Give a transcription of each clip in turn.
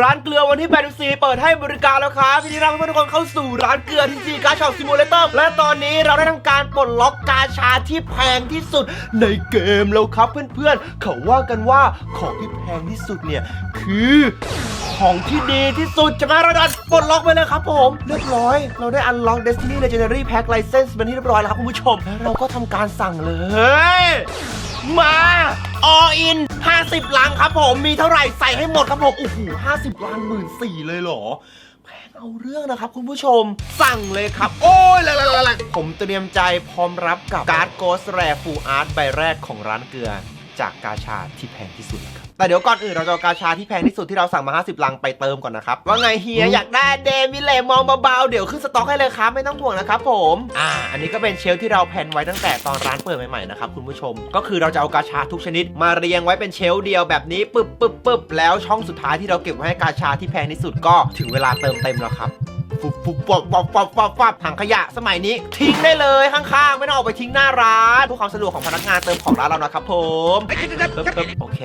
ร้านเกลือวันที่84เปิดให้บริการแล้วครับทีนี้เราเพื่อนทุกคนเข้าสู่ร้านเกลือที่จีกาชาซิมูเลเตอร์และตอนนี้เราได้ทำการปลดล็อกกาชาที่แพงที่สุดในเกมแล้วครับเพื่อนๆ เขาว่ากันว่าของที่แพงที่สุดเนี่ยคือของที่ดีที่สุดจะมาราดันปลดล็อกไปเลยครับผมเรียบร้อย เราได้ unlock Destiny Legendary Pack License เป็นที่เรียบร้อยแล้วครับคุณผู้ชมแล้วเราก็ทำการสั่งเลย มา ออิน 50 ลังครับผม มีเท่าไหร่ใส่ให้หมดครับผม โอ้โห50ลังหมื่นสี่เลยเหรอแพงเอาเรื่องนะครับคุณผู้ชม สั่งเลยครับ โอ้ยละละละละผมเตรียมใจพร้อมรับกับการ์ดโกสแรฟูอาร์ตใบแรกของร้านเกลือ จากกาชาที่แพงที่สุดครับ แต่เดี๋ยวก่อนอื่นเราจะเอากาชาที่แพงที่สุดที่เราสั่งมา 50 ลังไปเติมก่อนนะครับ ว่าไงเฮียอยากได้เดมิเลมองเบาๆเดี๋ยวขึ้นสต็อกให้เลยครับไม่ต้องห่วงนะครับผมอ่าอันนี้ก็เป็นเชลฟ์ที่เราแพลนไว้ตั้งแต่ตอนร้านเปิดใหม่ๆนะครับคุณผู้ชม ก็คือเราจะเอากาชาทุกชนิด มาเรียงไว้เป็นเชลฟ์เดียวแบบนี้ปึ๊บปึ๊บปึ๊บแล้วช่องสุดท้ายที่เราเก็บไว้ให้กาชาที่แพงที่สุดก็ถึงเวลาเติมเต็มแล้วครับ ฟุบฟุบปับปับปับปับปับถังขยะสมัยนี้ ทิ้งได้เลยข้างๆ ไม่ต้องออกไปทิ้งหน้าร้านเพื่อความสะดวกของพนักงานเติมของร้านเรานะครับผมโอเค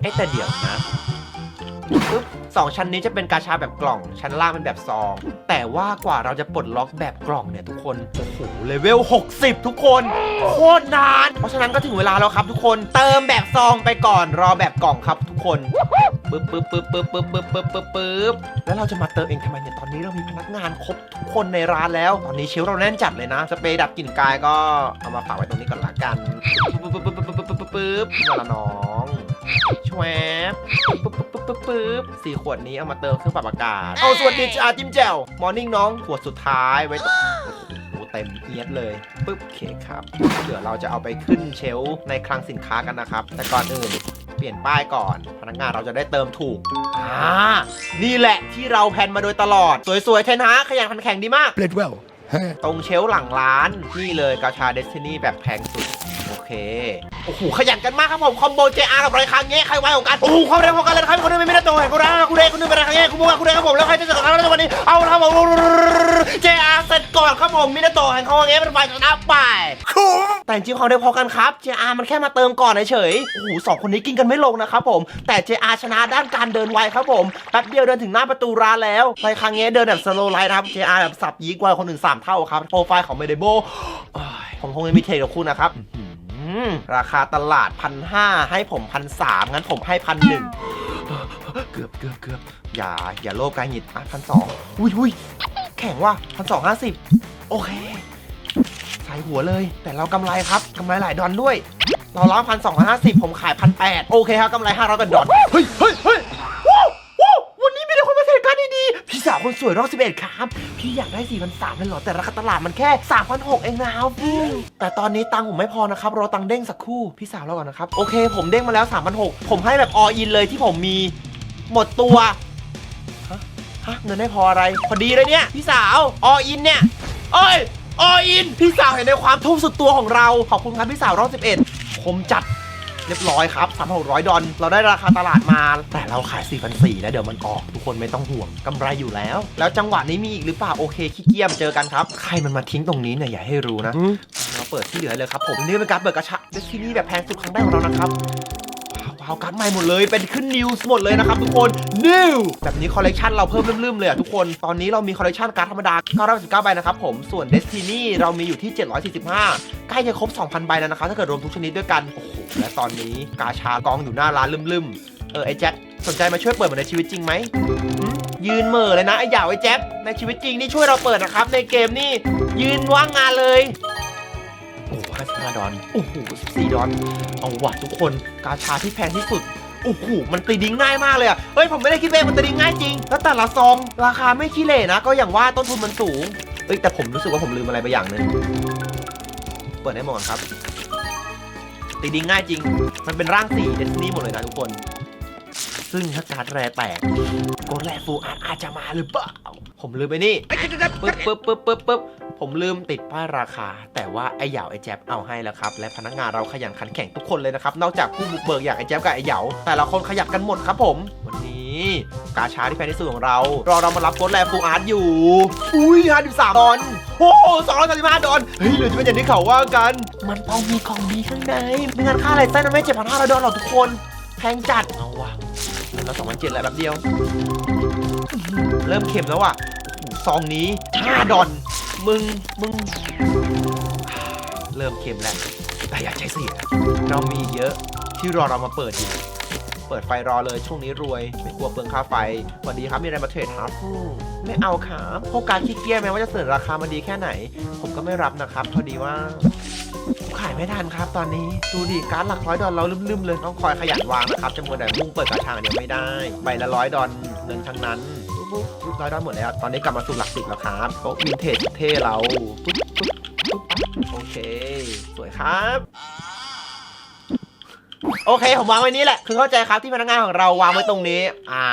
เอ้แต่เดี๋ยวนะ ปึ๊บสองชั้นนี้จะเป็นกาชาแบบกล่อง ชั้นล่างเป็นแบบซอง แต่ว่ากว่าเราจะปลดล็อกแบบกล่องเนี่ยทุกคน โอ้โห เลเวล 60 ทุกคน โคตรนาน เพราะฉะนั้นก็ถึงเวลาแล้วครับทุกคน เติมแบบซองไปก่อน รอแบบกล่องครับทุกคน ปึ๊บปึ๊บปึ๊บปึ๊บปึ๊บปึ๊บปึ๊บปึ๊บปึ๊บแล้วเราจะมาเติมเองทำไมเนี่ย ตอนนี้เรามีพนักงานครบทุกคนในร้านแล้ว ตอนนี้เชลฟ์เราแน่นจัดเลยนะ สเปรย์ดับกลิ่นกายก็เอามาฝากไว้ตรงนี้ก่อนละกัน ปึ๊บปึ๊บปึ๊บปึ๊บปึ๊บปึ๊บปึ๊บมาละน้อง ชวบปึ๊บปึ๊บปึ๊บปึ๊บปึ๊บสี่ขวดนี้เอามาเติมเครื่องปรับอากาศเอาสวัสดีจ้าจิ้มแจ่วมอร์นิ่งน้องขวดสุดท้ายไว้ตรงโอ้โหเต็มเอียดเลยปึ๊บโอเคครับเดี๋ยวเราจะเอาไปขึ้นเชลฟ์ในคลังสินค้ากันนะครับ แต่ก่อนอื่นเปลี่ยนป้ายก่อน พนักงานเราจะได้เติมถูกอ่านี่แหละที่เราแพลนมาโดยตลอด สวยๆเทนฮะขยันขันแข็งดีมาก Played well. ตรงเชลหลังร้าน นี่เลยกาชาเดสตินีแบบแพงสุด โอเค โอ้โห ขยันกันมากครับผม คอมโบ JR กับไรคังเงี้ยใครไวของกัน โอ้โหความเร็วของกันเลยนะครับคนนึงไม่ได้ตัวแห่งกูนะกูเรกูนึงเป็นไรคังเงี้ยกูบอกว่ากูเรครับผม แล้วใครจะเจอกันในวันนี้ เอาละครับผม ก่อนครับผมมินาโตะแห่งเขาเงี้ยเป็นฝ่ายชนะไปแต่จริงๆความเร็วพอกันครับ JR มันแค่มาเติมก่อนเฉยๆโอ้โหสองคนนี้กินกันไม่ลงนะครับผม แต่ JR ชนะด้านการเดินไวครับผมแป๊บเดียวเดินถึงหน้าประตูร้านแล้วไรครั้งนี้เดินแบบสโลไลท์นะครับ JR แบบสับยีกว่าคนอื่น3เท่าครับโปรไฟล์ของเมเดโบผมคงไม่มีเทกับคุณนะครับอื้อหือราคาตลาดพันห้าให้ผมพันสามงั้นผมให้พันหนึ่งเกือบเกือบเกือบอย่าอย่าโลภกายหยิดอะพันสองอุ้ยอุ้ย แข็งว่ะพันสองห้าสิบโอเค ใส่หัวเลย แต่เรากำไรครับกำไรหลายดอลด้วย เรารับพันสองห้าสิบผมขายพันแปดโอเคครับกำไรห้าร้อยกว่าดอลเฮ้ยเฮ้ยเฮ้ยว้าวว้าววันนี้มีแต่คนมาเทรดการดดีๆพี่สาวคนสวยรอบสิบเอ็ดครับ พี่อยากได้สี่พันสามเลยเหรอแต่ราคาตลาดมันแค่สามพันหกเองนะครับอืมแต่ตอนนี้ตังค์ผมไม่พอนะครับรอตังค์เด้งสักครู่พี่สาวเราก่อนนะครับโอเค ผมเด้งมาแล้วสามพันหกผมให้แบบออินเลยที่ผมมี หมดตัว ฮะฮะเงินไม่พออะไร พอดีเลยเนี่ย พี่สาว ออินเนี่ยเอ้ย ออิน พี่สาวเห็นในความทุ่มสุดตัวของเรา ขอบคุณครับพี่สาวรอบ 11ผมจัดเรียบร้อยครับ3,600 ดอลเราได้ราคาตลาดมา แต่เราขาย 4,400แล้วเดี๋ยวมันออก ทุกคนไม่ต้องห่วงกำไรอยู่แล้ว แล้วจังหวะนี้มีอีกหรือเปล่า โอเคขี้เกียจเจอกันครับ ใครมันมาทิ้งตรงนี้เนี่ย อย่าให้รู้นะ เราเปิดที่เหลือเลยครับผม นี่เป็นการเปิดกระชะที่นี่แบบแพงสุดครั้งแรกของเรานะครับ ว้าวการ์ดใหม่หมดเลยเป็นขึ้นนิวส์หมดเลยนะครับทุกคนนิวแบบนี้คอลเลกชันเราเพิ่มลืมๆเลยอะทุกคนตอนนี้เรามีคอลเลกชันการ์ดธรรมดา999ใบนะครับผมส่วน Destiny เรามีอยู่ที่ 745 ใกล้จะครบ 2,000 ใบแล้วนะครับถ้าเกิดรวมทุกชนิดด้วยกันโอ้โหและตอนนี้กาชากองอยู่หน้าร้านลืมๆเออไอ้แจ็คสนใจมาช่วยเปิดเหมือนในชีวิตจริงไหมหืมยืนเหม่อเลยนะไอ้หยาวไอ้แจ็คในชีวิตจริงนี่ช่วยเราเปิดนะครับในเกมนี่ยืนว่างงานเลย โอ้โห55ดอลโอ้โห14ดอลเอาว่ะทุกคน กาชาที่แพงที่สุด โอ้โห มันตีดิ้งง่ายมากเลยอะเฮ้ย ผมไม่ได้คิดเองมันตีดิ้งง่ายจริง แล้วแต่ละซอง ราคาไม่ขี้เหร่นะ ก็อย่างว่าต้นทุนมันสูง เอ้ย แต่ผมรู้สึกว่าผมลืมอะไรไปอย่างหนึงเปิดให้หมดก่อนครับ ตีดิ้งง่ายจริง มันเป็นร่างสีเดสนี่หมดเลยนะทุกคน ซึ่งถ้าการ์ดแรแตกกดแรฟูอาอาจจะมาหรือเปล่า ผมลืมไปนี่ ปึ๊บปึ๊บปึ๊บปึ๊บปึ๊บ ผมลืมติดป้ายราคา แต่ว่าไอ้เหยาไอ้แจ๊บเอาให้แล้วครับ และพนักงานเราขยันขันแข็งทุกคนเลยนะครับ นอกจากผู้บุกเบิกอย่างไอ้แจ๊บกับไอ้เหยาแต่ละคนขยับกันหมดครับผม วันนี้กาชาที่แพงที่สุดของเรา รอเรามารับโค้ดแลฟูอาร์ตอยู่ อุ้ย53ดอน โอ้โห235ดอนเฮ้ยหรือจะเป็นอย่างที่เขาว่ากัน มันต้องมีของดีข้างในไม่งั้นค่าอะไรเส้นมันไม่7,500ดอนหรอกทุกคนแพงจัดเอาวะแล้วสองพันเจ็ดแล้วแบบเดียว เริ่มเค็มแล้วอะซองนี้ห้าดอน มึง มึง เริ่มเค็มแล้ว แต่อย่าใจเสียเรามีอีกเยอะที่รอเรามาเปิดอยู่เปิดไฟรอเลยช่วงนี้รวย ไม่กลัวเปลืองค่าไฟสวัสดีครับมีอะไรมาเทรดครับไม่เอาครับโครงการขี้เกียจแม้ว่าจะเสนอราคามาดีแค่ไหน ผมก็ไม่รับนะครับพอดีว่าขายไม่ทันครับตอนนี้ดูดิการหลักร้อยดอลเราลืมๆเลยต้องคอยขยันวางนะครับจะมัวแต่มุ่งเปิดกระชางเดี๋ยวไม่ได้ ใบละร้อยดอลเงินทั้งนั้น ปุ๊บปุ๊บร้อยดอลหมดแล้ว ตอนนี้กลับมาสู่หลักสิบแล้วครับโต๊ะวินเทจเท่เราปุ๊บปุ๊บปุ๊บโอเค สวยครับ โอเค ผมวางไว้นี้แหละ คือเข้าใจครับที่พนักงานของเราวางไว้ตรงนี้ อ่า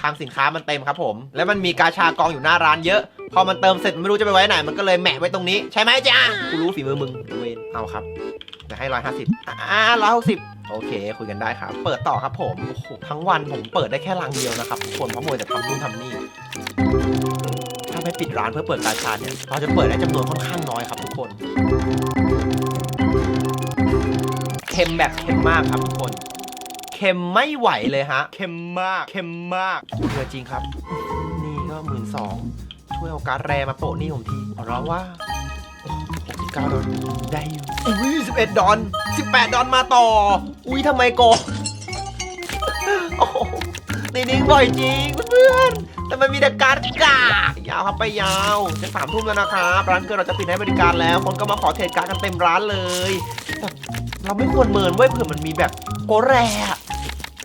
คลังสินค้ามันเต็มครับผม แล้วมันมีกาชากองอยู่หน้าร้านเยอะ พอมันเติมเสร็จไม่รู้จะไปไว้ไหน มันก็เลยแหมะไว้ตรงนี้ ใช่ไหมจ๊ะกูรู้ฝีมือมึงเวนเอาครับ จะให้ร้อยห้าสิบอ่าร้อยหกสิบ โอเค คุยกันได้ครับ เปิดต่อครับผมโอ้โหทั้งวันผมเปิดได้แค่รังเดียวนะครับทุกคนเพราะมัวแต่ทำนู่นทำนี่ ถ้าไม่ปิดร้านเพื่อเปิดกาชาเนี่ย เราจะเปิดได้จำนวนค่อนข้างน้อยครับทุกคนเค็มแบบเค็มมากครับทุกคนเค็มไม่ไหวเลยฮะเค็มมากเค็มมากเรือจริงครับ นี่ก็หมื่นสองช่วยเอาการดแรมาโปะนี่ผมทีขอร้องว่า 9ดอลได้อยู่อุ้ย11 ดอล18 ดอลมาต่อ อุ้ยทำไมโกโอ้โหนี่นิ่งบ่อยจริงเพื่อนแต่มันมีแต่การดกายาวครับไปยาวจะสามทุ่มแล้วนะครับร้านเกินเราจะปิดให้บริการแล้ว คนก็มาขอเทรดการ์ดกันเต็มร้านเลยแต่เราไม่ควรเมินเว้ยเผื่อมันมีแบบโกแรอะ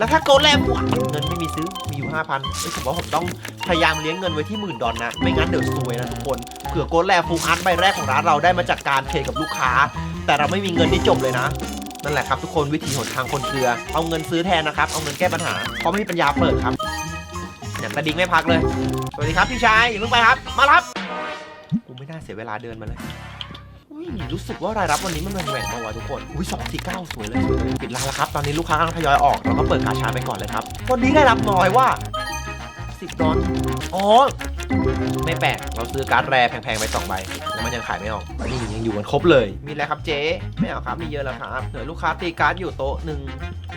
แล้วถ้าโกแรหวานเงินไม่มีซื้อมีอยู่ 5,000เอ้ยผมว่าผมต้องพยายามเลี้ยงเงินไว้ที่หมื่นดอลนะไม่งั้นเดี๋ยวซวยนะทุกคนเผื่อโกแรฟูอาร์ตใบแรกของร้านเราได้มาจากการเทรดกับลูกค้า แต่เราไม่มีเงินที่จบเลยนะนั่นแหละครับทุกคนวิธีหนทางคนเกลือ เอาเงินซื้อแทนนะครับ เอาเงินแก้ปัญหาเพราะไม่มีปัญญาเปิดครับอย่างกระดิ่งไม่พักเลย สวัสดีครับพี่ชายอย่าเพิ่งไปครับ มารับกูไม่น่าเสียเวลาเดินมาเลย ยรู้สึกว่ารายรับวันนี้มันแหว่งๆมาวะทุกคน อุ้ยสองสี่เก้าสวยเลย ปิดร้านแล้วครับ ตอนนี้ลูกค้ากำลังทยอยออก เราก็เปิดกาชาไปก่อนเลยครับ วันนี้ได้รับน้อยว่าสิบดอลอ๋อ ไม่แปลก เราซื้อการ์ดแรแพงๆไปสองใบ แล้วมันยังขายไม่ออก นี่ยังอยู่กันครบเลย มีอะไรครับเจ๊ ไม่เอาครับ มีเยอะแล้วครับเหลือลูกค้าตีการ์ดอยู่โต๊ะหนึ่ง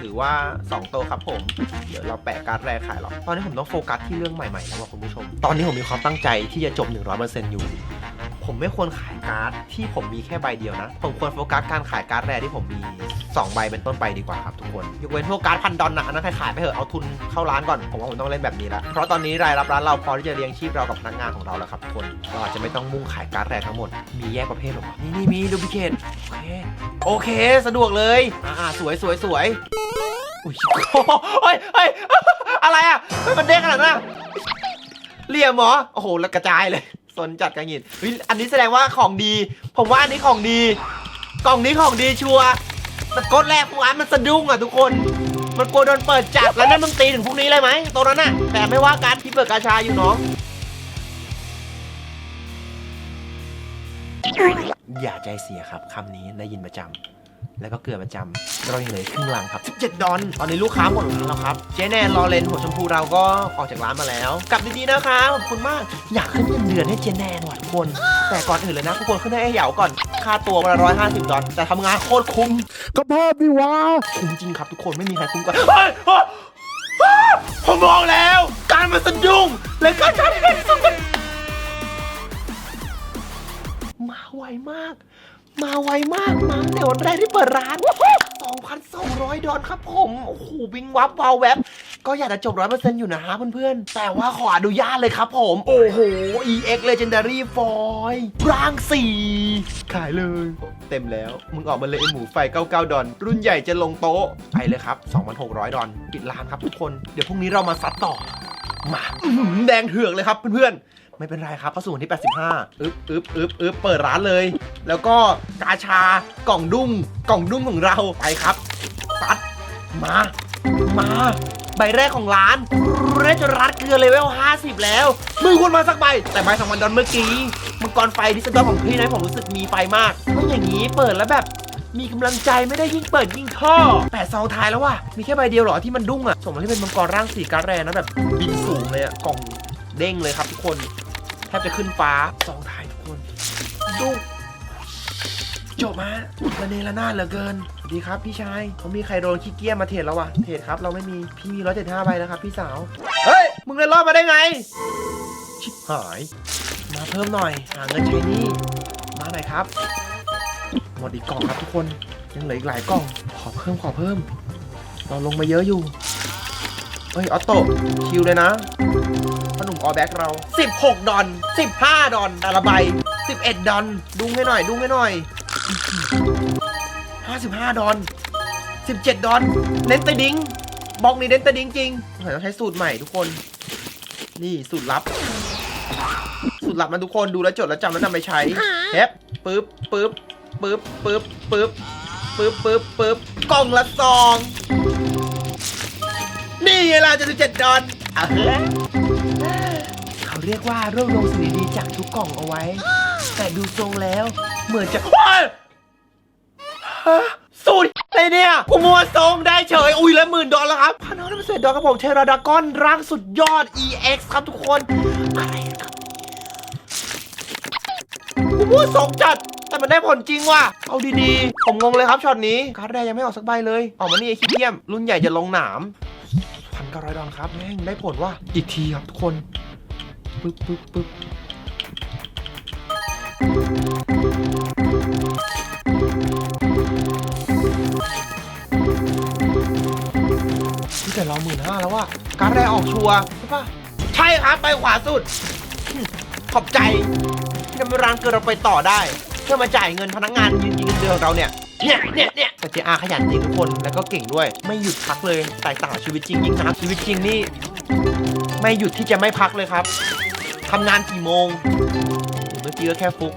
หรือว่า 2 โต๊ะครับผม เดี๋ยวเราแปะการ์ดแรขายหรอก ตอนนี้ผมต้องโฟกัสที่เรื่องใหม่ๆแล้วว่ะคุณผู้ชม ตอนนี้ผมมีความตั้งใจที่จะจบ 100%อยู่ ผมไม่ควรขายการ์ดที่ผมมีแค่ใบเดียวนะ ผมควรโฟกัสการขายการ์ดแรที่ผมมี 2 ใบเป็นต้นไปดีกว่าครับทุกคนยกเว้นพวกการ์ดพันดอลนะอันนั้นขายไปเถอะเอาทุนเข้าร้านก่อนผมว่าผมต้องเล่นแบบนี้ละเพราะตอนนี้รายรับร้านเราพอที่จะเลี้ยงชีพเรากับพนักงานของเราแล้วครับทุกคนเราอาจจะไม่ต้องมุ่งขายการ์ดแรทั้งหมดมีแยกประเภทหรอนี่นี่มีดูพิเคทโอเคโอเค สะดวกเลยอ่าสวยสวยสวยอุ้ยเฮ้ยเฮ้ยอะไรอะมันเด้งขนาดนั้นเหลี่ยมหรอโอ้โหแล้วกระจายเลย สนจัดกันหงิดเฮ้ยอันนี้แสดงว่าของดี ผมว่าอันนี้ของดี กล่องนี้ของดีชัวร์แต่กดแรกพวกอันมันสะดุ้งอะทุกคน มันกลัวโดนเปิดจับแล้วนั่นมึงตีถึงพรุ่งนี้เลยไหมตรงนั้นน่ะแต่ไม่ว่ากันพี่เปิดกาชาอยู่เนาะอย่าใจเสียครับคำนี้ได้ยินประจำ แล้วก็เกลือประจำเรายังเหลือครึ่งลังครับ17ดอนตอนนี้ลูกค้าหมดร้านแล้วครับ เจ๊แนนรอเลนหัวชมพูเราก็ออกจากร้านมาแล้ว กลับดีๆนะคะขอบคุณมาก อยากขึ้นเงินเดือนให้เจ๊แนนว่ะทุกคน แต่ก่อนอื่นเลยนะทุกคนขึ้นให้ไอ้เหยาก่อน ค่าตัววันละร้อยห้าสิบดอลแต่ทำงานโคตรคุ้ม ก็เพิ่มดิวะคุ้มจริงครับทุกคนไม่มีใครคุ้มกว่าเฮ้ยเฮ้ยเฮ้ยผมมองแล้ว การมันสะดุ้งและการใช้ที่ที่สุดมันมาไวมาก มาไวมากมาตั้งแต่วันแรกที่เปิดร้าน 2,200 ดอลครับผม โอ้โหวิงวับวาวแวบ ก็อยากจะจบร้อยเปอร์เซ็นต์อยู่นะฮะเพื่อนๆ แต่ว่าขออนุญาตเลยครับผม โอ้โห EX Legendary Foil ร่าง4ขายเลย เต็มแล้ว มึงออกมาเลยไอหมูไฟ 99 ดอลรุ่นใหญ่จะลงโต๊ะ ไปเลยครับ 2,600 ดอลปิดร้านครับทุกคน เดี๋ยวพรุ่งนี้เรามาซัดต่อ มาอื้อหือแดงเถือกเลยครับเพื่อนๆ ไม่เป็นไรครับเข้าสู่วันที่ 85อึ๊บอึ๊บอึ๊บอึ๊บเปิดร้านเลย แล้วก็กาชากล่องดุ้งกล่องดุ้งของเราไปครับซัดมา มา ใบแรกของร้านเรจรัดเกลือเลเวล 50 แล้วมึงควรมาสักใบ แต่ใบสองวันดอนเมื่อกี้มังกรไฟดิสดอของพี่นะผมรู้สึกมีไฟมากไม่อย่างนี้เปิดแล้วแบบมีกำลังใจไม่ได้ยิ่งเปิดยิ่งท่อแปดซองท้ายแล้วว่ะ มีแค่ใบเดียวหรอที่มันดุ้งอะสมมติที่เป็นมังกรร่างสีการแรนะแบบบินสูงเลยอะกล่องเด้งเลยครับทุกคน บจะขึ้นฟ้าซองทายทุกคนดุจบมาระเนระนาดเหลือเกินสวัสดีครับพี่ชายเขามีใครโดนขี้เกียจมาเทรดแล้ววะเทรดครับ เราไม่มีพี่มีร้อยเจ็ดห้าใบนะครับ พี่สาว เฮ้ย มึงเลยรอดมาได้ไง ชิบหาย มาเพิ่มหน่อย หาเงินใช้หนี่มาหน่อยครับ หมดอีกกล่องครับทุกคน ยังเหลืออีกหลายกล่อง ขอเพิ่มขอเพิ่ม เราลงมาเยอะอยู่ เฮ้ย ออโต้คิวเลยนะ ขนุ่มออแบ็กเรา 16 ดอน 15 ดอนแต่ละใบ 11 ดอน ดุ้งให้หน่อย ดุ้งให้หน่อย 55 ดอน 17 ดอน เน้นแตดิ้งบล็อกนี้เน้นแตดิ้งจริงเดี๋ยวต้องใช้สูตรใหม่ทุกคน นี่สูตรลับ สูตรลับมันทุกคน ดูแล้วจดแล้วจำแล้วนำไปใช้เฮปปึ๊บปึ๊บปึ๊บปึ๊บปึ๊บปึ๊บปึ๊บปึ๊บกล่องละซอง นี่ไงล่ะจะเจ็ดดอนอะ เฮ้ยเขาเรียกว่ารวบรวมสิ่งดีๆจากทุกกล่องเอาไว้ แต่ดูทรงแล้ว เหมือนจะว้ายฮะสูตรอะไรเนี่ยกูมัวทรงได้เฉย อุ้ยแล้วหมื่นดอลแล้วครับพันห้าร้อยเศษดอลครับผมเทราดากอนร่างสุดยอด EX ครับทุกคน อะไรครับกูมัวทรงจัดแต่มันได้ผลจริงว่ะ เอาดีๆ ผมงงเลยครับช็อตนี้การ์ดแดงยังไม่ออกสักใบเลย ออกมานี่ไอ้ขี้เกียม รุ่นใหญ่จะลงหนามพันเก้าร้อยดอลครับ แม่งได้ผลว่ะ อีกทีครับทุกคน ปึ๊บปึ๊บปึ๊บนี่แต่เราหมื่นห้าแล้วว่ะการ์ดแดงออกชัวร์ใช่ปะใช่ครับ ไปขวาสุด ขอบใจที่ทำให้ร้านเกิดเราไปต่อได้ เพื่อมาจ่ายเงินพนักงานยืนยิงเงินเดือนของเราเนี่ยเนี่ยเนี่ยเนี่ยแต่เจอาขยันจริงทุกคนแล้วก็เก่งด้วย ไม่หยุดพักเลยแตกต่างชีวิตจริงยิ่งนะชีวิตจริงนี่ ไม่หยุดที่จะไม่พักเลยครับ ทำงานกี่โมง เมื่อกี้ก็แค่ฟุก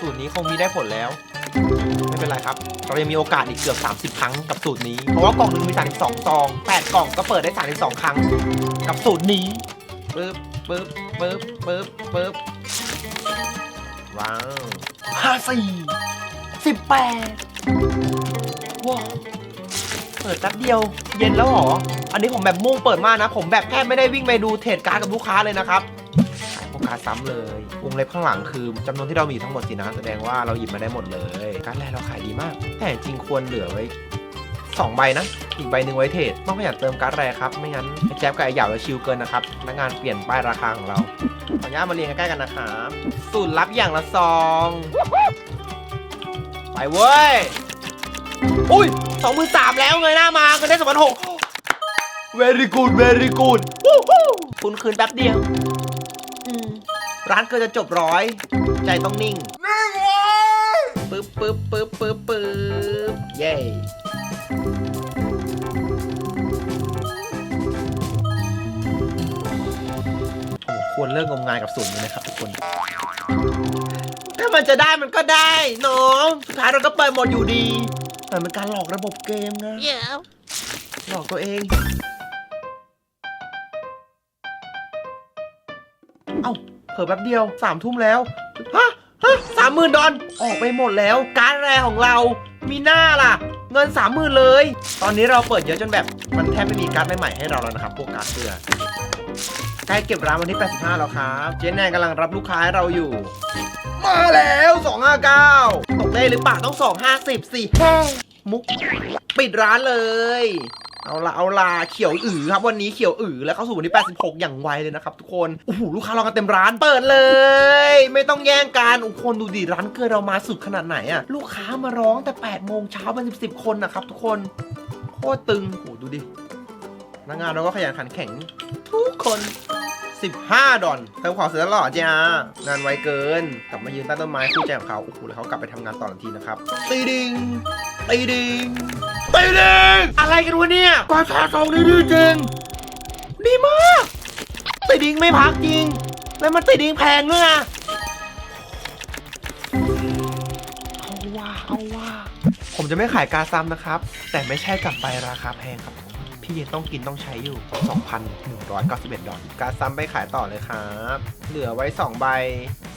สูตรนี้คงมีได้ผลแล้ว ไม่เป็นไรครับ เรายังมีโอกาสอีกเกือบ 30 ครั้งกับสูตรนี้ เพราะว่ากล่องหนึ่งมี 32ซอง 8 กล่องก็เปิดได้ 32 ครั้ง กับสูตรนี้ปึ๊บปึ๊บปึ๊บปึ๊บปึ๊บว้าวห้าสี่สิบแปดว้าวเปิดแป๊บเดียว เย็นแล้วเหรอ อันนี้ผมแบบมุ่งเปิดมากนะ ผมแบบแทบไม่ได้วิ่งไปดูเทรดการ์ดกับลูกค้าเลยนะครับ การ์ดซ้ำเลยวงเล็บข้างหลังคือจำนวนที่เรามีทั้งหมดสินะแสดงว่าเราหยิบมาได้หมดเลยการ์ดแรกเราขายดีมาก แต่จริงควรเหลือไว้สองใบนะ อีกใบหนึ่งไว้เทรดต้องขยันเติมการ์ดแรครับ ไม่งั้นไอ้แจ๊บกับไอ้หยาจะชิวเกินนะครับพนักงานเปลี่ยนป้ายราคาของเรา ขออนุญาตมาเรียงใกล้ๆกันนะครับสูตรลับอย่างละซอง ไปเว้ย อุ้ยสองหมื่นสามแล้วเงยหน้ามาเงินได้สองพันหก very good very good คุณคืนแป๊บเดียว ร้านเกินจะจบร้อย ใจต้องนิ่งนิ่งเว้ยปึ๊บปึ๊บปึ๊บปึ๊บปึ๊บเย้โอ้ควรเลิกงมงายกับสูตรนี้นะครับทุกคน ถ้ามันจะได้มันก็ได้น้องสุดท้ายเราก็เปิดหมดอยู่ดีแต่มันการหลอกระบบเกมนะ Yeah. หลอกตัวเอง เผลอแป๊บเดียวสามทุ่มแล้ว ฮะ ฮะสามหมื่นดอลออกไปหมดแล้ว การดแรของเรา มีหน้าล่ะ เงินสามหมื่นเลย ตอนนี้เราเปิดเยอะจนแบบ มันแทบไม่มีการดใหม่ๆให้เราแล้วนะครับพวกการดเสื้อใกล้เก็บร้านวันที่ 85 แล้วครับ เจ๊แนนกำลังรับลูกค้าให้เราอยู่ มาแล้ว 259 ตกได้หรือเปล่าต้อง 250สิมุก ปิดร้านเลย เอาละเอาละเขียวอือครับวันนี้เขียวอือแล้วเข้าสู่วันที่ 86 อย่างไวเลยนะครับทุกคนโอ้โหลูกค้ารอกันเต็มร้านเปิดเลย ไม่ต้องแย่งกันโอ้คนดูดิร้านเกินเรามาสุดขนาดไหนอะลูกค้ามาร้องแต่8โมงเช้าเป็น10 10คนนะครับทุกคนโคตรตึงโอ้ดูดิพนักงานเราก็ขยันขันแข็งทุกคน 15 ดอนเติมของเสร็จแล้วหรอจ้างานไวเกิน กลับมายืนใต้ต้นไม้คู่ใจของเขาโอ้โหแล้วเขากลับไปทำงานต่อทันทีนะครับตีดิงตีดิง ตีดิงอะไรกันวะเนี่ยกาชาสองนี่ดีจริงดีมากตีดิงไม่พักจริง แล้วมันตีดิงแพงด้วยอะเอาว่าเอาว่า ผมจะไม่ขายกาซัมนะครับ แต่ไม่ใช่กลับไปราคาแพงครับ พี่ยังต้องกินต้องใช้อยู่ 2,191 ดอลลาร์กาซัมไปขายต่อเลยครับ เหลือไว้ 2 ใบ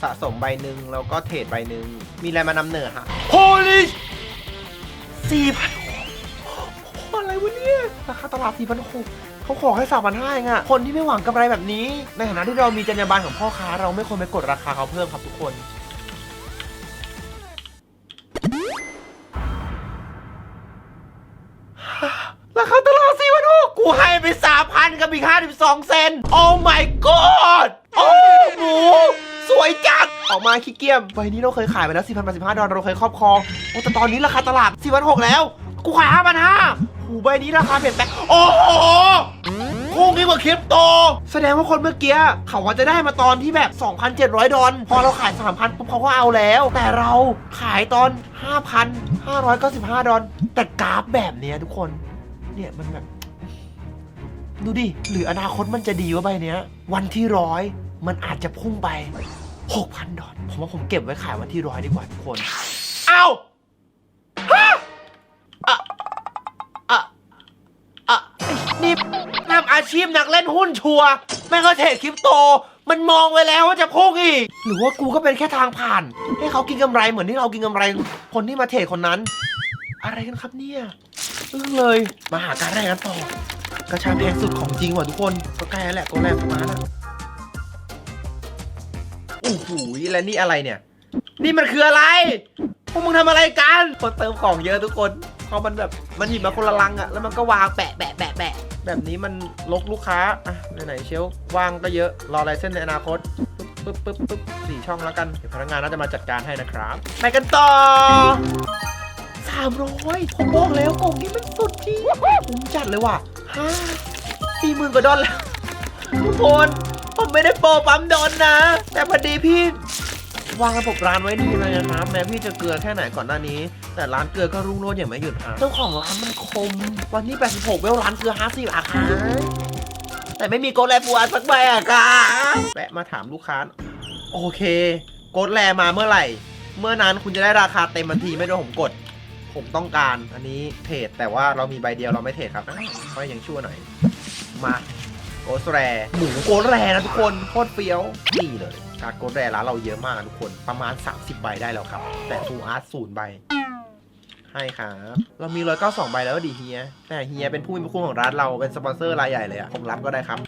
สะสมใบหนึ่งแล้วก็เทรดใบหนึ่งมีอะไรมานำเหนือฮะ Holy 4,000 อะไรวะเนี่ยราคาตลาด4 6 0 0เขาขอแค่สามพันห้าเองอะคนที่ไม่หวังกำไรแบบนี้ ในฐานะที่เรามีจรรยาบรรณของพ่อค้า เราไม่ควรไปกดราคาเขาเพิ่มครับทุกคนราคาตลาดสี่พันหกกูให้ไปสามพันกับอีกห้าสิบสองเซน โอ้ my god โอ้หสวยจัด ออกมาขี้เกียมใบนี้เราเคยขายไปแล้ว4,085ดอลลาร์เราเคยครอบครอง โอ้แต่ตอนนี้ราคาตลาด4,006แล้ว กูขาย5,500หูใบนี้ราคาเปลี่ยนแปลงโอ้โหพุ่งยิ่งกว่าคริปโต แสดงว่าคนเมื่อกี้เขาว่าจะได้มาตอนที่แบบ 2,700 ดอลพอเราขาย 3,000ปุ๊บเขาก็เอาแล้ว แต่เราขายตอน 5,595 ดอลแต่กราฟแบบเนี้ยทุกคน เนี่ยมันแบบ ดูดิ หรืออนาคตมันจะดีวะใบเนี้ย วันที่ร้อยมันอาจจะพุ่งไป 6,000 ดอลผมว่าผมเก็บไว้ขายวันที่ร้อยดีกว่าทุกคน เอ้า ชีพนักเล่นหุ้นชัวร์ไม่ก็เทรดคริปโต มันมองไว้แล้วว่าจะพุ่งอีก หรือว่ากูก็เป็นแค่ทางผ่าน ให้เขากินกำไรเหมือนที่เรากินกำไร คนที่มาเทรดคนนั้น อะไรกันครับเนี่ยอึ้งเลยมาหาการแรกกันต่อกระชาแพงสุดของจริงว่ะทุกคนก็ใกล้แล้วแหละตัวแรกของร้านอะโอ้โหแล้วนี่อะไรเนี่ย นี่มันคืออะไรพวกมึงทำอะไรกันคนเติมของเยอะทุกคน พอมันแบบมันหยิบมาคนละลังอะแล้วมันก็วางแปะแปะแปะแปะแบบนี้มันลกลูกค้าอะไหนๆเชลวางก็เยอะรอลายเส้นในอนาคตปึ๊บปึ๊บปึ๊บปึ๊บสี่ช่องแล้วกันเดี๋ยวพนักงานน่าจะมาจัดการให้นะครับไปกันต่อสามร้อยผมบอกแล้วกล่องนี้มันสุดจริงผมจัดเลยว่ะห้าสี่หมื่นกว่าดอลลาร์ทุกคนผมไม่ได้โปรปั๊มดอนนะ แต่พอดีพี่ วางระบบร้านไว้ดีเลยนะครับแม้พี่จะเกลือแค่ไหนก่อนหน้านี้ แต่ร้านเกลือก็รุ่งโรจน์อย่างไม่หยุดครับเจ้าของร้านมันคม วันนี้86เวลร้านเกลือ50อาคาแต่ไม่มีโกดแลฟูอาสักใบอะครับแวะมาถามลูกค้า โอเค โกดแลมาเมื่อไหร่ เมื่อนั้นคุณจะได้ราคาเต็มทันทีไม่โดนผมกด ผมต้องการอันนี้เทรดแต่ว่าเรามีใบเดียวเราไม่เทรดครับก็ยังชั่วหน่อยมาโกสแรหมูโกสแรนะทุกคนโคตรเฟี้ยวนี่เลย การโกสแรร้านเราเยอะมากทุกคนประมาณ 30 ใบได้แล้วครับ แต่ฟูอาร์ตศูนย์ใบให้ครับเรามีร้อยเก้าสองใบแล้วดีเฮียแต่เฮียเป็นผู้มีพระคุณของร้านเราเป็นสปอนเซอร์รายใหญ่เลยอะผมรับก็ได้ครับ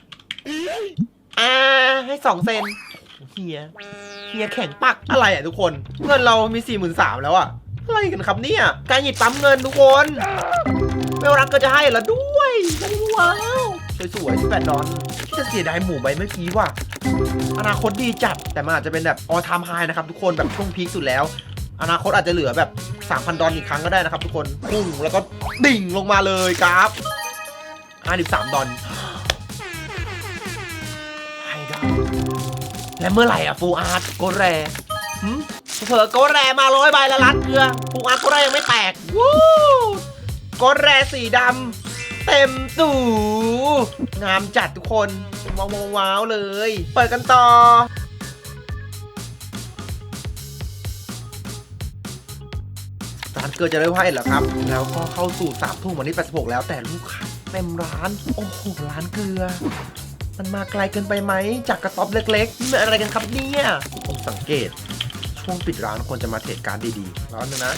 อ่าให้สองเซนเฮียเฮียแข่งปักอะไรอะทุกคนเงินเรามี4ี่หมื่นสามแล้วอะอะไรกันครับเนี่ยการหยิบปั๊มเงินทุกคนเวลรักก็จะให้ละด้วยว้าว สวยๆ18ดอลจะเสียดายหมู่ใบเมื่อกี้ว่ะอนาคตดีจัดแต่มันอาจจะเป็นแบบออทามไฮนะครับทุกคนแบบช่วงพีคสุดแล้ว อนาคตอาจจะเหลือแบบ 3,000 ดอลอีกครั้งก็ได้นะครับทุกคนพุ่งแล้วก็ดิ่งลงมาเลยครับ53ดอลไฮดอลและเมื่อไหร่อะฟูอาร์ตโกแรหึเผอโกแรมาร้อยใบแล้วร้านเกลือฟูอาร์ตโกแรยังไม่แตกวู้โกแรสีดำ เต็มตู่งามจัดทุกคนว้าวว้าวเลย เปิดกันต่อร้านเกลือจะได้ว่าเอ็ดเหรอครับ แล้วก็เข้าสู่สามทุ่มวันนี้86แล้วแต่ลูกค้าเต็มร้าน โอ้โห ร้านเกลือ มันมาไกลเกินไปไหม จากกระต๊อบเล็กๆนี่มันอะไรกันครับเนี่ยผมสังเกต ช่วงปิดร้านควรจะมาเทรดการดีๆร้อนหนึงนะ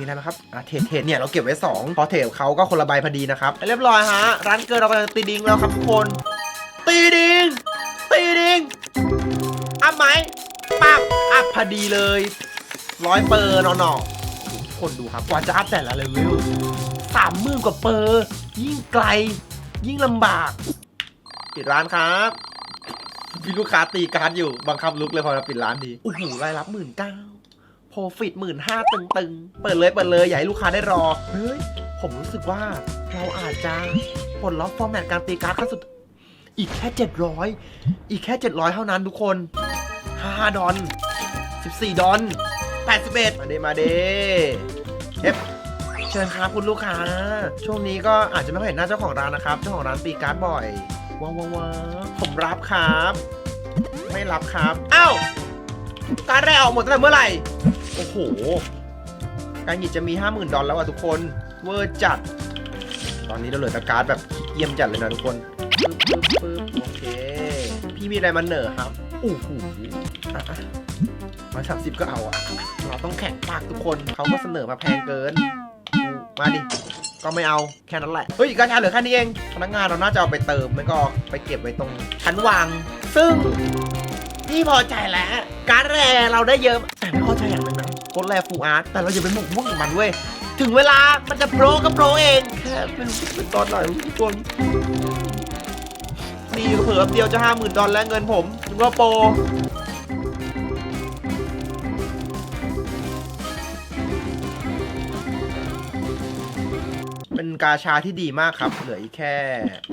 มีอะไรไหมครับอะเทรดเทรดเนี่ยเราเก็บไว้ 2 พอเทรดเขาก็คนละใบพอดีนะครับ เรียบร้อยฮะ ร้านเกินเรากำลังตีดิงแล้วครับทุกคน ตีดิง ตีดิงอัพไหมปั๊บอัพพอดีเลยร้อยเปอร์หนอๆทุกคนดูครับ กว่าจะอัพแต่ละเลเวลสามหมื่นกว่าเปอร์ ยิ่งไกล ยิ่งลำบาก ปิดร้านครับมีลูกค้าตีการ์ดอยู่ บังคับลุกเลยพอเราปิดร้านดีโอ้โหรายรับหมื่นเก้า โปรฟิตหมื่นห้าตึงๆ เปิดเลยเปิดเลยอย่าให้ลูกค้าได้รอ เฮ้ย ผมรู้สึกว่าเราอาจจะปลดล็อกฟอร์แมตการตีการ์ดขั้นสุด อีกแค่ 700 อีกแค่ 700 เท่านั้นทุกคน 5 ดอน 14 ดอน 81 มาเดมาเดเอฟเชิญครับคุณลูกค้า ช่วงนี้ก็อาจจะไม่ค่อยเห็นหน้าเจ้าของร้านนะครับ เจ้าของร้านตีการ์ดบ่อย ว้าวว้าวผมรับครับ ไม่รับครับ อ้าวการดแรกออกหมดตั้งแต่เมื่อไหร่ โอ้โห การหยิบจะมี 50,000 ดอลแล้วอะทุกคน เวอร์จัด ตอนนี้เราเหลือแต่การ์ดแบบเยี่ยมจัดเลยนะทุกคนปึ๊บปึ๊บปึ๊บโอเค พี่มีอะไรมาเหนอครับโอ้โหอะร้อยสามสิบก็เอาอะ เราต้องแข่งปากทุกคน เขาก็เสนอมาแพงเกิน มาดิ ก็ไม่เอาแค่นั้นแหละ เฮ้ยกาชาเหลือแค่นี้เอง พนักงานเราน่าจะเอาไปเติม ไม่ก็ไปเก็บไว้ตรงชั้นวาง ซึ่ง พี่พอใจแล้ว การแรเราได้เยอะ แต่ไม่พอใจอย่างหนึงนะกดแลฟูอาร์ตแต่เราอย่าไปหมกมุ่นกับมันเว้ยถึงเวลามันจะโปรก็โปรเองแค่เป็นตอนไหนทุกคนนี่เผื่อแป๊บเดียวจะห้าหมื่นดอลแล้วเงินผมถึงว่าโปร กาชาที่ดีมากครับ เหลืออีกแค่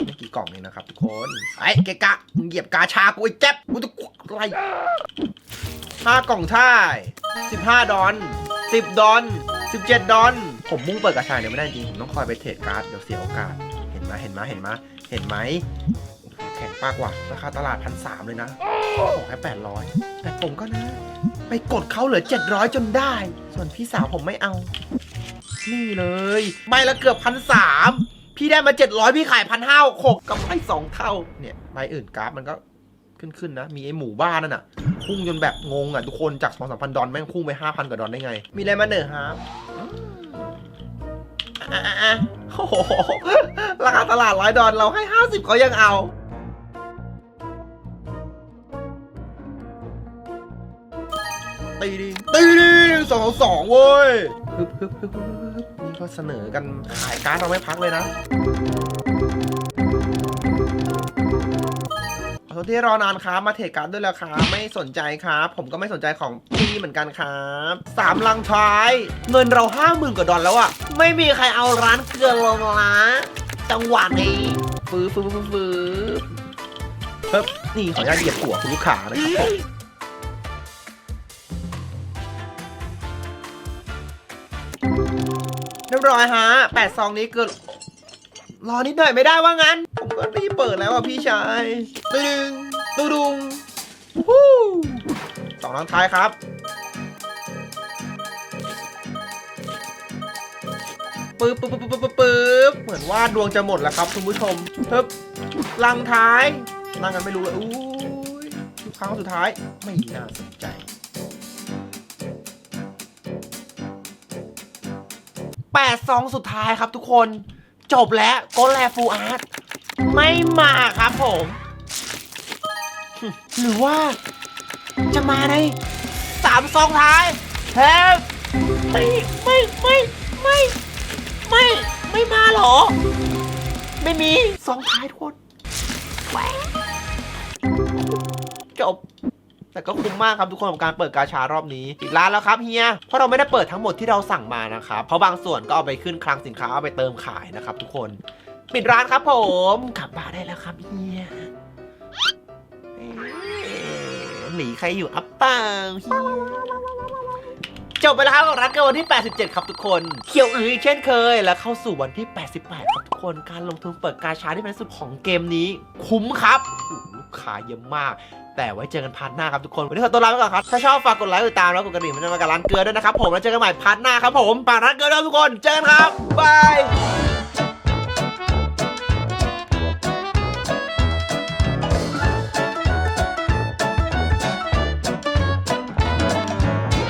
ไม่กี่กล่องเองนะครับทุกคนไอ้เกะกะมึงเหยียบกาชากูไอ้แจ๊บกูจะอะไรห้ากล่องท่ายสิบห้าดอนสิบดอนสิบเจ็ดดอน ผมมุ่งเปิดกาชาเนี่ยไม่ได้จริง ผมต้องคอยไปเทรดการ์ดเดี๋ยวเสียโอกาส เห็นไหมเห็นไหมเห็นไหมเห็นไหมแข็งปากว่ะราคาตลาดพันสามเลยนะขอแค่แปดร้อยแต่ผมก็นะ ไปกดเขาเหลือเจ็ดร้อยจนได้ ส่วนพี่สาวผมไม่เอา นี่เลยใบละเกือบพันสามพี่ได้มาเจ็ดร้อยพี่ขายพันห้าหกกับไรสองเท่า เนี่ยใบอื่นกราฟมันก็ขึ้นขึ้นนะ มีไอหมู่บ้านนั่นน่ะ พุ่งจนแบบงงอะ ทุกคนจากสองสามพันดอลแม่งพุ่งไปห้าพันกว่าดอลได้ไง มีอะไรมาเหนอครับอะอะอะโอ้โห ราคาตลาดร้อยดอลเราให้ห้าสิบเขายังเอาตีดิตีดิสองสองเว้ยฮึบฮึบฮึบ นี่ก็เสนอกันขายการ์ดเราไม่พักเลยนะขอโทษที่รอนานครับมาเทรดการ์ดด้วยแล้วครับไม่สนใจครับ ผมก็ไม่สนใจของพี่เหมือนกันครับสามลังท้าย เงินเราห้าหมื่นกว่าดอลแล้วอะไม่มีใครเอาร้านเกลือลงละจังหวะนี้ฟื้นฟื้นฟื้นฟื้นเฮ้ยนี่ขออนุญาตเหยียบหัวคุณลูกค้านะครับผม ร้อยฮะแปดซองนี้เกินรอนิดหน่อยไม่ได้ว่างั้น ผมก็รีบเปิดแล้วอะพี่ชายตึงตูดุงวู้สองทางท้ายครับปึ๊บปึ๊บปึ๊บปึ๊บปึ๊บปึ๊บเหมือนว่าดวงจะหมดแล้วครับคุณผู้ชมเพิ่บลังท้ายนั่งกันไม่รู้เลยอู้ยครั้งสุดท้ายไม่น่าสนใจ แปดซองสุดท้ายครับทุกคน จบแล้วโกแลฟูอาร์ตไม่มาครับผม หรือว่า จะมาในสามซองท้ายแทบไม่ไม่ไม่ไม่ไม่ไม่มาหรอ ไม่มีซองท้ายทุกคนจบ แต่ก็คุ้มมากครับทุกคนกับการเปิดกาชารอบนี้ปิดร้านแล้วครับเฮียเพราะเราไม่ได้เปิดทั้งหมดที่เราสั่งมานะครับเพราะบางส่วนก็เอาไปขึ้นคลังสินค้าเอาไปเติมขายนะครับทุกคนปิดร้านครับผมกลับบ้านได้แล้วครับเฮียหนีใครอยู่อัปเปล่าเฮีย จบไปแล้วครับกับรักเกินวันที่ 87 ครับทุกคน เขียวอืออีกเช่นเคย แล้วเข้าสู่วันที่ 88 ครับทุกคน การลงทุนเปิดกาชาที่เป็นสุดของเกมนี้ คุ้มครับลูกค้าเยอะมาก แต่ไว้เจอกันพาร์ทหน้าครับทุกคน วันนี้ขอตัวลาไปก่อนครับ ถ้าชอบฝากกดไลค์กดติดตามแล้วกดกระดิ่งมันจะมากับร้านเกลือด้วยนะครับผมแล้วเจอกันใหม่พาร์ทหน้าครับผมฝากร้านเกลือด้วยทุกคน เจอกันครับบาย